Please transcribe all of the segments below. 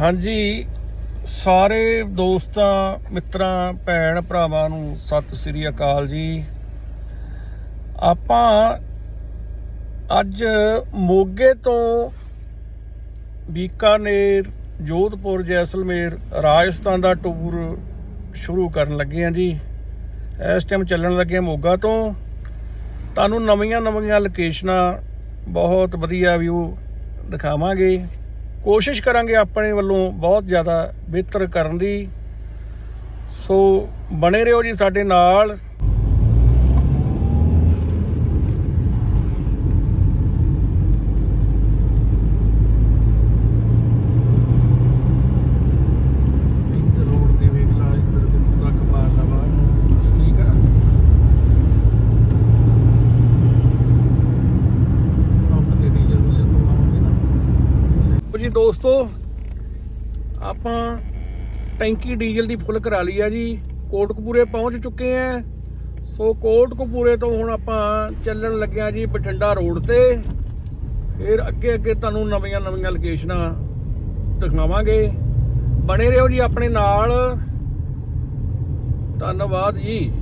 ਹਾਂਜੀ, ਸਾਰੇ ਦੋਸਤਾਂ, ਮਿੱਤਰਾਂ, ਭੈਣ ਭਰਾਵਾਂ ਨੂੰ ਸਤਿ ਸ੍ਰੀ ਅਕਾਲ ਜੀ। ਆਪਾਂ ਅੱਜ ਮੋਗੇ ਤੋਂ ਬੀਕਾਨੇਰ, ਜੋਧਪੁਰ, ਜੈਸਲਮੇਰ, ਰਾਜਸਥਾਨ ਦਾ ਟੂਰ ਸ਼ੁਰੂ ਕਰਨ ਲੱਗੇ ਹਾਂ ਜੀ। ਇਸ ਟਾਈਮ ਚੱਲਣ ਲੱਗੇ ਮੋਗਾ ਤੋਂ। ਤੁਹਾਨੂੰ ਨਵੀਆਂ ਨਵੀਆਂ ਲੋਕੇਸ਼ਨਾਂ ਬਹੁਤ ਵਧੀਆ ਵਿਊ ਦਿਖਾਵਾਂਗੇ। ਕੋਸ਼ਿਸ਼ ਕਰਾਂਗੇ ਆਪਣੇ ਵੱਲੋਂ ਬਹੁਤ ਜ਼ਿਆਦਾ ਬਿਹਤਰ ਕਰਨ ਦੀ। ਸੋ ਬਣੇ ਰਹੋ ਜੀ ਸਾਡੇ ਨਾਲ ਇੱਧਰ ਰੋਡ ਤੇ ਵੇਖ ਲਾ ਇੱਧਰ ਦੇ ਟਰੱਕ ਮਾਰ ਲਾ ਬਾਹਰ ਨੂੰ ਠੀਕ ਆ ਪੰਪ ਤੇ ਡੀਜ਼ਲ ਵੀ ਲਗਵਾਵਾਂਗੇ ਨਾ ਜੀ ਦੋਸਤੋ ਆਪਾਂ ਟੈਂਕੀ ਡੀਜ਼ਲ ਦੀ ਫੁੱਲ ਕਰਾ ਲਈ ਆ ਜੀ। ਕੋਟਕਪੂਰੇ ਪਹੁੰਚ ਚੁੱਕੇ ਆ। ਸੋ ਕੋਟਕਪੂਰੇ ਤੋਂ ਹੁਣ ਆਪਾਂ ਚੱਲਣ ਲੱਗਿਆ ਜੀ ਬਠਿੰਡਾ ਰੋਡ ਤੇ। ਫਿਰ ਅੱਗੇ ਅੱਗੇ ਤੁਹਾਨੂੰ ਨਵੀਆਂ ਨਵੀਆਂ ਲੋਕੇਸ਼ਨਾਂ ਦਿਖਾਵਾਂਗੇ। ਬਣੇ ਰਹੋ ਜੀ ਆਪਣੇ ਨਾਲ। ਧੰਨਵਾਦ ਜੀ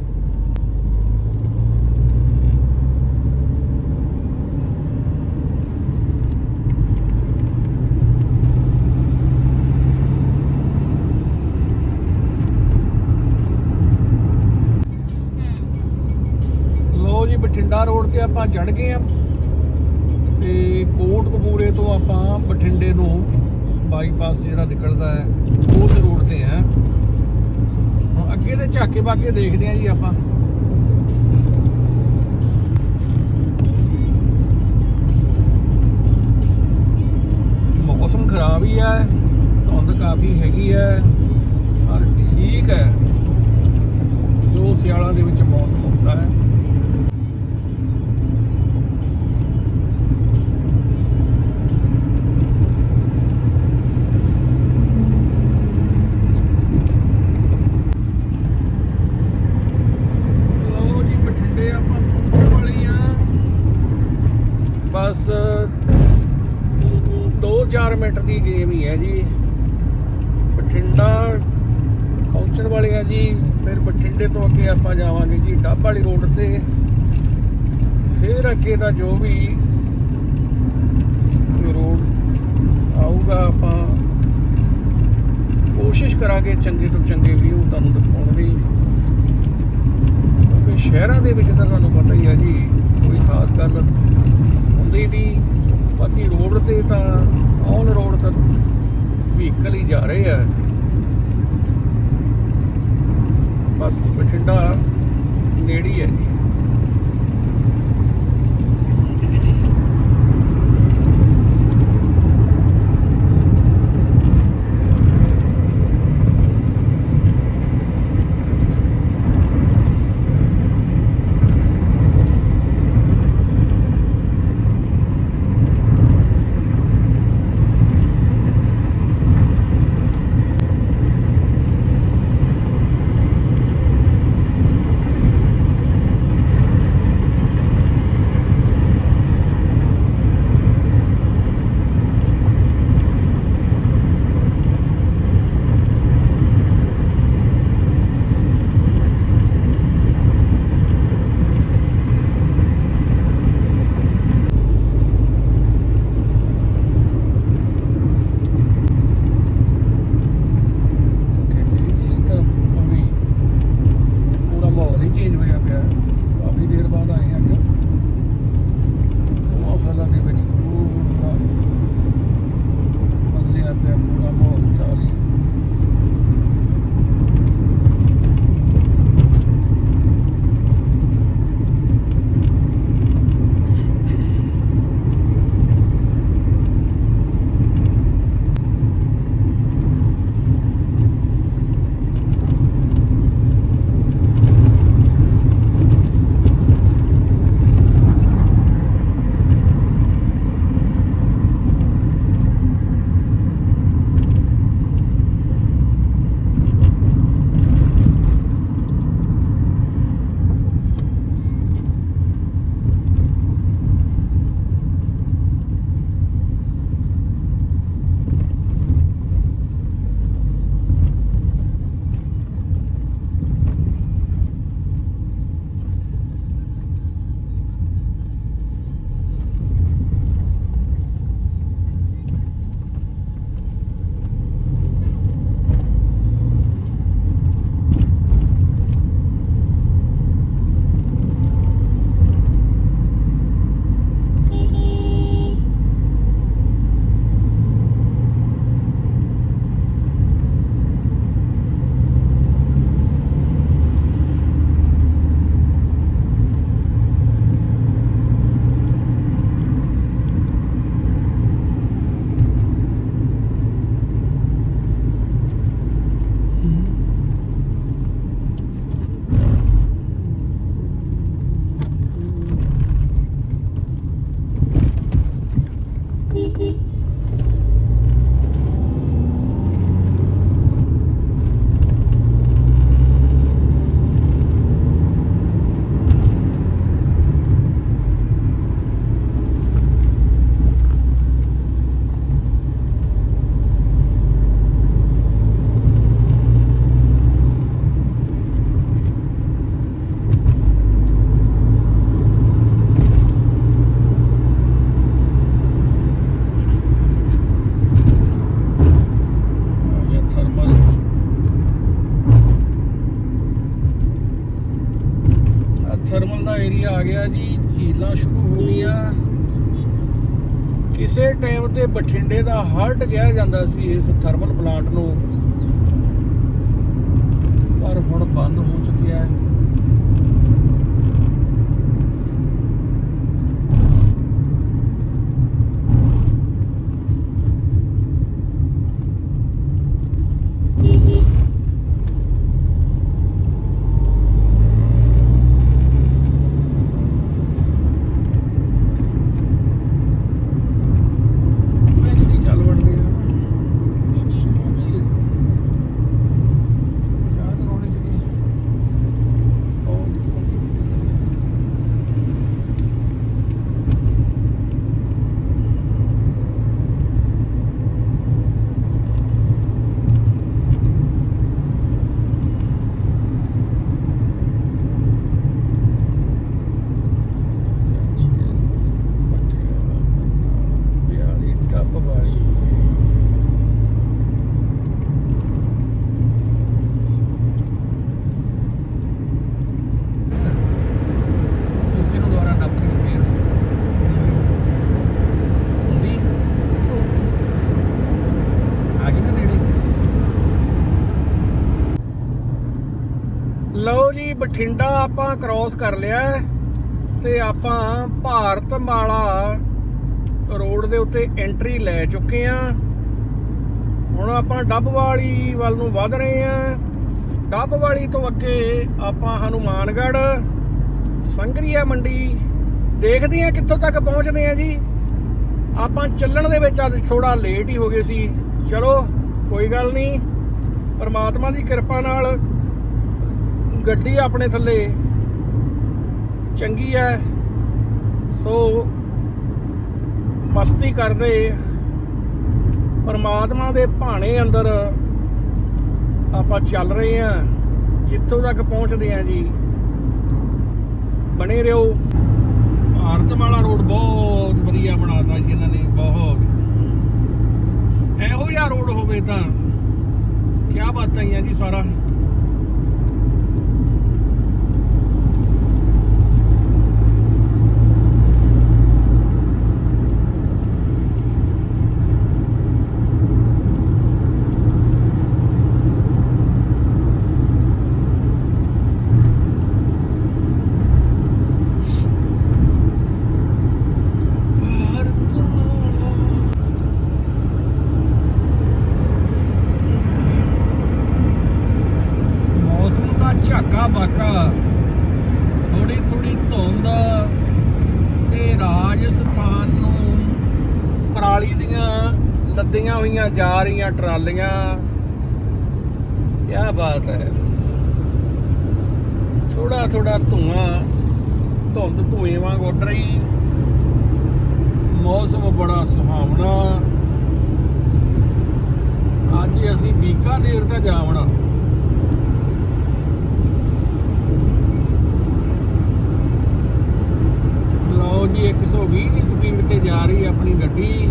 ਲੋ ਜੀ ਬਠਿੰਡਾ ਰੋਡ ਤੇ ਆਪਾਂ ਚੜ ਗਏ ਆ ਤੇ ਕੋਟਕਪੂਰੇ ਤੋਂ ਆਪਾਂ ਬਠਿੰਡੇ ਨੂੰ ਬਾਈਪਾਸ ਜਿਹੜਾ ਨਿਕਲਦਾ ਹੈ ਉਸ ਰੋਡ ਤੇ ਹੈ। ਹੁਣ ਅੱਗੇ ਦੇ ਝਾਕੇ ਬਾਕੇ ਦੇਖਦੇ ਆ ਜੀ ਆਪਾਂ। ਮੌਸਮ ਖਰਾਬ ਹੀ ਹੈ, ਧੁੰਦ ਕਾਫੀ ਹੈਗੀ ਹੈ, ਪਰ ਠੀਕ ਹੈ। ਜੋ ਸਿਆਲਾਂ ਦੇ ਵਿੱਚ ਮੌਸਮ ਹੁੰਦਾ ਹੈ ਲਓ ਜੀ ਬਠਿੰਡੇ ਆਪਾਂ ਪਹੁੰਚਣ ਵਾਲੇ ਆ ਬਸ 2-4 ਮਿੰਟ ਦੀ ਗੇਮ ਹੀ ਹੈ ਜੀ ਬਠਿੰਡਾ ਪਹੁੰਚਣ ਵਾਲੇ ਆ ਜੀ ਫਿਰ ਬਠਿੰਡੇ ਤੋਂ ਅੱਗੇ ਆਪਾਂ ਜਾਵਾਂਗੇ ਜੀ ਡੱਬ ਵਾਲੀ ਰੋਡ ਤੇ ਫਿਰ ਅੱਗੇ ਦਾ ਜੋ ਵੀ ਰੋਡ ਆਊਗਾ ਆਪਾਂ ਕੋਸ਼ਿਸ਼ ਕਰਾਂਗੇ ਚੰਗੇ ਤੋਂ ਚੰਗੇ ਵਿਊ ਤੁਹਾਨੂੰ ਦਿਖਾਉਣ ਦੀ ਕਿਉਂਕਿ ਸ਼ਹਿਰਾਂ ਦੇ ਵਿੱਚ ਤਾਂ ਤੁਹਾਨੂੰ ਪਤਾ ਹੀ ਹੈ ਜੀ, ਕੋਈ ਖਾਸ ਗੱਲ ਹੁੰਦੀ ਨਹੀਂ। ਬਾਕੀ ਰੋਡ ਤੇ ਤਾਂ ਔਨ ਰੋਡ ਤਾਂ ਵਹੀਕਲ ਹੀ ਜਾ ਰਹੇ ਆ। ਬਸ ਬਠਿੰਡਾ ਨੇੜੇ ਹੀ ਹੈ ਜੀ। ਆ ਦਾ ਏਰੀਆ ਆ ਗਿਆ ਜੀ, ਝੀਲਾਂ ਸ਼ੁਰੂ ਹੋ ਗਈਆਂ। ਕਿਸੇ ਟਾਈਮ ਤੇ ਬਠਿੰਡੇ ਦਾ ਹਾਰਟ ਕਿਹਾ ਜਾਂਦਾ ਸੀ ਇਸ ਥਰਮਲ ਪਲਾਂਟ ਨੂੰ। ਪਰ ਹੁਣ ਬੰਦ ਹੋ ਚੁੱਕਿਆ ਹੈ ਵਿੱਚ ਦੀ ਚੱਲ ਵੜਦੇ ਆ ਚਾਹ ਤਾਂ ਹੋਣੀ ਸੀਗੀ ਬਹੁਤ ਬਿਆਲੀ ਟੱਪ ਵਾਲੀ ਇਸੇ ਨੂੰ ਦੁਆਰਾ ਨੱਪਦੀ ਫੇਰ ਹੁੰਦੀ ਆ ਗਈ ਨਾ ਨੇੜੇ ਲਓ ਜੀ ਬਠਿੰਡਾ ਆਪਾਂ ਕ੍ਰਾਸ ਕਰ ਲਿਆ ਹੈ ਤੇ ਆਪਾਂ ਭਾਰਤ ਮਾਲਾ ਰੋਡ ਦੇ ਉੱਤੇ ਐਂਟਰੀ ਲੈ ਚੁੱਕੇ ਆ ਹੁਣ ਆਪਾਂ ਡੱਬ ਵਾਲੀ ਵੱਲ ਨੂੰ ਵਧ ਰਹੇ ਆ ਡੱਬਵਾਲੀ ਤੋਂ ਅੱਗੇ ਆਪਾਂ ਹਨੂਮਾਨਗੜ੍ਹ, ਸੰਗਰੀਆ ਮੰਡੀ ਦੇਖਦੇ ਆ ਕਿੱਥੋਂ ਤੱਕ ਪਹੁੰਚਦੇ ਆ ਜੀ। ਆਪਾਂ ਚੱਲਣ ਦੇ ਵਿੱਚ ਅੱਜ ਥੋੜਾ ਲੇਟ ਹੀ ਹੋ ਗਏ ਸੀ। ਚਲੋ, ਕੋਈ ਗੱਲ ਨਹੀਂ। ਪਰਮਾਤਮਾ ਦੀ ਕਿਰਪਾ ਨਾਲ ਗੱਡੀ ਆਪਣੇ ਥੱਲੇ। ਚੰਗੀ ਹੈ ਸੋ, ਮਸਤੀ ਕਰਦੇ। ਪਰਮਾਤਮਾ ਦੇ ਭਾਣੇ ਅੰਦਰ ਆਪਾਂ ਚੱਲ ਰਹੇ ਆ। ਜਿੱਥੋਂ ਤੱਕ ਪਹੁੰਚਦੇ ਆ ਜੀ। ਬਣੇ ਰਹੋ। ਭਾਰਤ ਵਾਲਾ ਰੋਡ ਬਹੁਤ ਵਧੀਆ ਬਣਾਤਾ ਜੀ ਇਹਨਾਂ ਨੇ, ਬਹੁਤ। ਇਹੋ ਜਿਹਾ ਰੋਡ ਹੋਵੇ ਤਾਂ। ਕੀ ਬਾਤਾਂ ਹੀ ਆ ਜੀ ਸਾਰਾ ਭਾਰਤ ਮਾਲਾ ਮੌਸਮ ਦਾ ਝਾਕਾ ਬਾਕਾ ਥੋੜੀ ਥੋੜੀ ਧੁੰਦ ਤੇ ਰਾਜਸਥਾਨ ਨੂੰ ਪਰਾਲੀ ਦੀਆਂ ਲੱਦੀਆਂ ਹੋਈਆਂ ਜਾ ਟਰਾਲੀਆਂ। ਕੀ ਬਾਤ ਹੈ। ਥੋੜਾ ਥੋੜਾ ਧੂਆਂ, ਧੁੰਦ ਧੂਏ ਵਾਂਗ ਉੱਡ ਰਹੀ। ਮੌਸਮ ਬੜਾ ਸੁਹਾਵਣਾ। ਅੱਜ ਅਸੀਂ ਬੀਕਾਨੇਰ ਤਾਂ ਜਾਵਣਾ। ਲਓ ਜੀ 120 ਦੀ ਸਪੀਡ ਤੇ ਜਾ ਰਹੀ ਆਪਣੀ ਗੱਡੀ।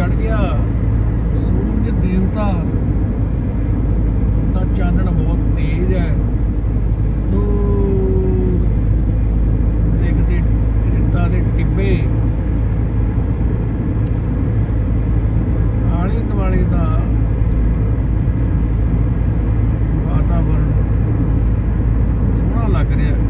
ਚੜ ਗਿਆ। ਸੂਰਜ ਦੇਵਤਾ ਦਾ ਚਾਨਣ ਬਹੁਤ ਤੇਜ਼ ਹੈ। ਦੂਰ ਦੇਖਦੇ ਰੇਤਾ ਦੇ ਟਿੱਬੇ। ਆਲੇ ਦੁਆਲੇ ਦਾ ਵਾਤਾਵਰਣ ਸੋਹਣਾ ਲੱਗ ਰਿਹਾ। ਹੈ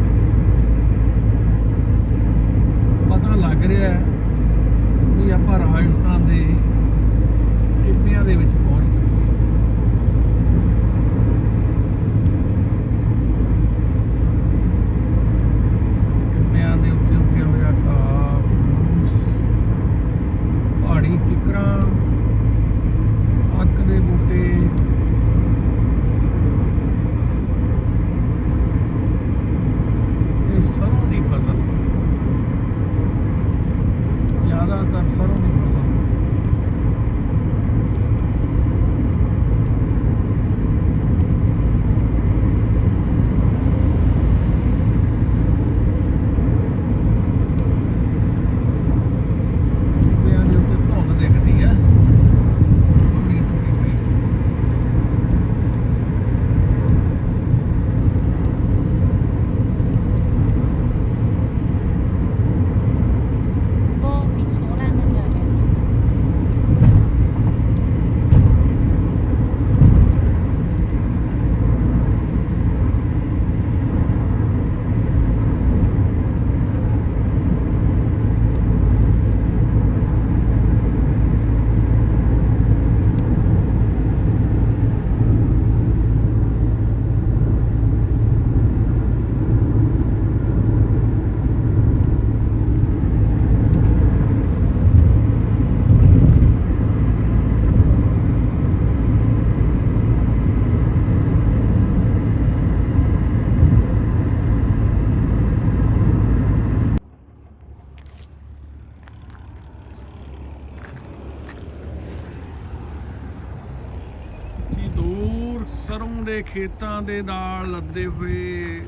ਸਰੋਂ ਦੇ ਖੇਤਾਂ ਦੇ ਨਾਲ ਲੱਦੇ ਹੋਏ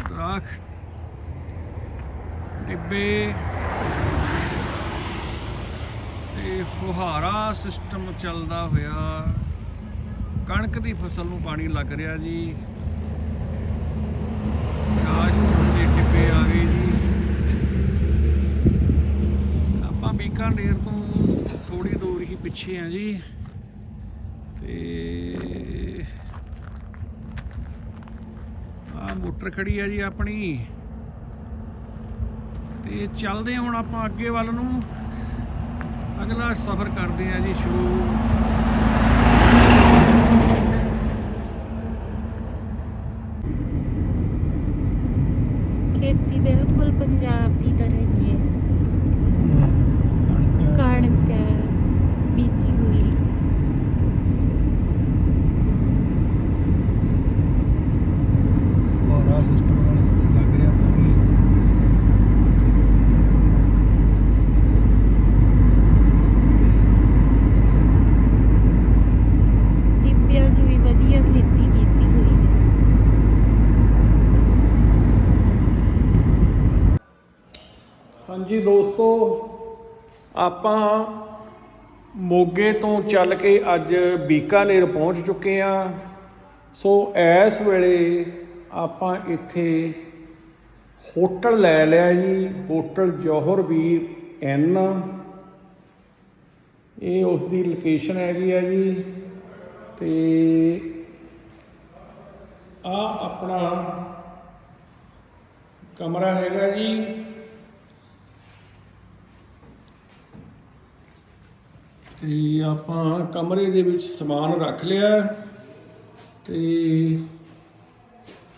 ਦਰਖਤ, ਡਿੱਬੇ ਤੇ ਫੁਹਾਰਾ ਸਿਸਟਮ ਚੱਲਦਾ ਹੋਇਆ। ਕਣਕ ਦੀ ਫਸਲ ਨੂੰ ਪਾਣੀ ਲੱਗ ਰਿਹਾ ਜੀ। ਰਾਜਸਥਾਨ ਦੇ ਟਿੱਬੇ ਆ ਗਏ ਜੀ। ਆਪਾਂ ਬੀਕਾਨੇਰ ਤੋਂ ਥੋੜੀ ਦੂਰ ਹੀ ਪਿੱਛੇ ਆ ਜੀ। ਤੇ ਆ, ਮੋਟਰ ਖੜੀ ਆ ਜੀ ਆਪਣੀ। ਤੇ ਚੱਲਦੇ ਹਾਂ ਹੁਣ ਆਪਾਂ ਅੱਗੇ ਵੱਲ ਨੂੰ। ਅਗਲਾ ਸਫ਼ਰ ਕਰਦੇ ਆ ਜੀ ਸ਼ੁਰੂ ਖੇਤੀ ਬਿਲਕੁਲ ਪੰਜਾਬ ਦੀ ਤਰ੍ਹਾਂ ਹੀ ਹੈ ਕਣਕ ਹੈ ਬੀਜੀ ਹੋਈ ਫੁਹਾਰਾ ਸਿਸਟਮ ਨਾਲ ਲੱਗ ਰਿਹਾ ਪਾਣੀ ਟਿੱਬਿਆਂ 'ਚ ਵੀ ਵਧੀਆ ਖੇਤੀ ਕੀਤੀ ਹੋਈ ਹੈ ਹਾਂਜੀ ਦੋਸਤੋ ਆਪਾਂ ਮੋਗੇ ਤੋਂ ਚੱਲ ਕੇ ਅੱਜ ਬੀਕਾਨੇਰ ਪਹੁੰਚ ਚੁੱਕੇ ਆ ਸੋ ਇਸ ਵੇਲੇ ਆਪਾਂ ਇੱਥੇ ਹੋਟਲ ਲੈ ਲਿਆ ਜੀ, ਹੋਟਲ ਜੋਹਰ ਵੀਰ ਐਨ। ਇਹ ਉਸ ਦੀ ਲੋਕੇਸ਼ਨ ਹੈਗੀ ਆ ਜੀ। ਤੇ ਆ ਆਪਣਾ ਕਮਰਾ ਹੈਗਾ ਜੀ। ਤੇ ਆਪਾਂ ਕਮਰੇ ਦੇ ਵਿੱਚ ਸਮਾਨ ਰੱਖ ਲਿਆ ਤੇ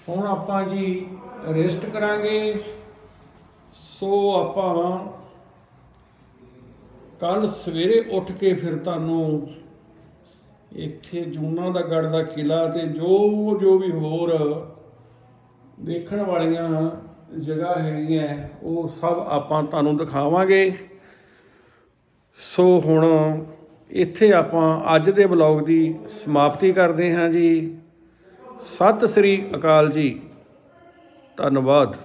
ਹੁਣ ਆਪਾਂ ਜੀ ਰੈਸਟ ਕਰਾਂਗੇ। ਸੋ ਆਪਾਂ ਕੱਲ ਸਵੇਰੇ ਉੱਠ ਕੇ ਫਿਰ ਤੁਹਾਨੂੰ ਇੱਥੇ ਜੂਨਾ ਦਾ ਗੜ ਦਾ ਕਿਲਾ ਤੇ ਜੋ ਜੋ ਵੀ ਹੋਰ ਦੇਖਣ ਵਾਲੀਆਂ ਜਗ੍ਹਾ ਹੈਗੀਆਂ, ਉਹ ਸਭ ਆਪਾਂ ਤੁਹਾਨੂੰ ਦਿਖਾਵਾਂਗੇ। ਸੋ ਹੁਣ ਇੱਥੇ ਆਪਾਂ ਅੱਜ ਦੇ ਬਲੌਗ ਦੀ ਸਮਾਪਤੀ ਕਰਦੇ ਹਾਂ ਜੀ। ਸਤਿ ਸ੍ਰੀ ਅਕਾਲ ਜੀ। ਧੰਨਵਾਦ।